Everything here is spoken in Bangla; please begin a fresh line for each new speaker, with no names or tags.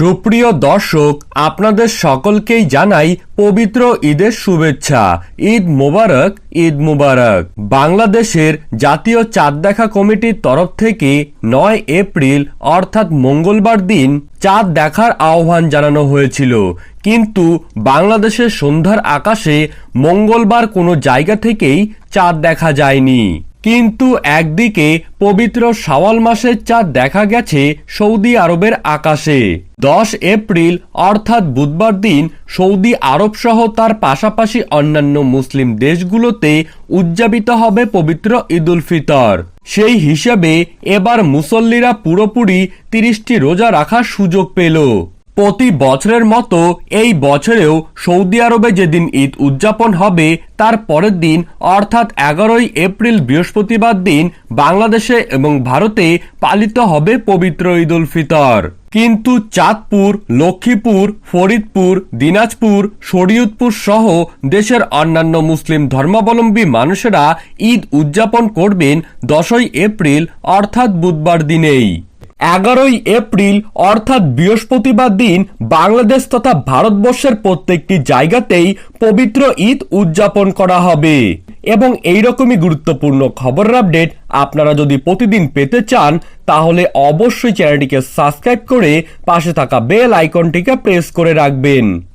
সুপ্রিয় দর্শক, আপনাদের সকলকেই জানাই পবিত্র ঈদের শুভেচ্ছা। ঈদ মোবারক ঈদ মোবারক। বাংলাদেশের জাতীয় চাঁদ দেখা কমিটির তরফ থেকে নয় এপ্রিল, অর্থাৎ মঙ্গলবার দিন, চাঁদ দেখার আহ্বান জানানো হয়েছিল। কিন্তু বাংলাদেশের সন্ধ্যার আকাশে মঙ্গলবার কোনো জায়গা থেকেই চাঁদ দেখা যায়নি। কিন্তু একদিকে পবিত্র শাওয়াল মাসের চাঁদ দেখা গেছে সৌদি আরবের আকাশে। দশ এপ্রিল, অর্থাৎ বুধবার দিন, সৌদি আরব সহ তার পাশাপাশি অন্যান্য মুসলিম দেশগুলোতে উদযাপিত হবে পবিত্র ঈদুল ফিতর। সেই হিসাবে এবার মুসল্লিরা পুরোপুরি তিরিশটি রোজা রাখার সুযোগ পেল। প্রতি বছরের মতো এই বছরেও সৌদি আরবে যেদিন ঈদ উদযাপন হবে, তার পরের দিন, অর্থাৎ এগারোই এপ্রিল বৃহস্পতিবার দিন, বাংলাদেশে এবং ভারতে পালিত হবে পবিত্র ঈদুল ফিতর। কিন্তু চাঁদপুর, লক্ষ্মীপুর, ফরিদপুর, দিনাজপুর, শরীয়তপুর সহ দেশের অন্যান্য মুসলিম ধর্মাবলম্বী মানুষেরা ঈদ উদযাপন করবেন দশই এপ্রিল, অর্থাৎ বুধবার দিনেই। এগারোই এপ্রিল, অর্থাৎ বৃহস্পতিবার দিন, বাংলাদেশ তথা ভারতবর্ষের প্রত্যেকটি জায়গাতেই পবিত্র ঈদ উদযাপন করা হবে। এবং এইরকমই গুরুত্বপূর্ণ খবরের আপডেট আপনারা যদি প্রতিদিন পেতে চান, তাহলে অবশ্যই চ্যানেলটিকে সাবস্ক্রাইব করে পাশে থাকা বেল আইকনটিকে প্রেস করে রাখবেন।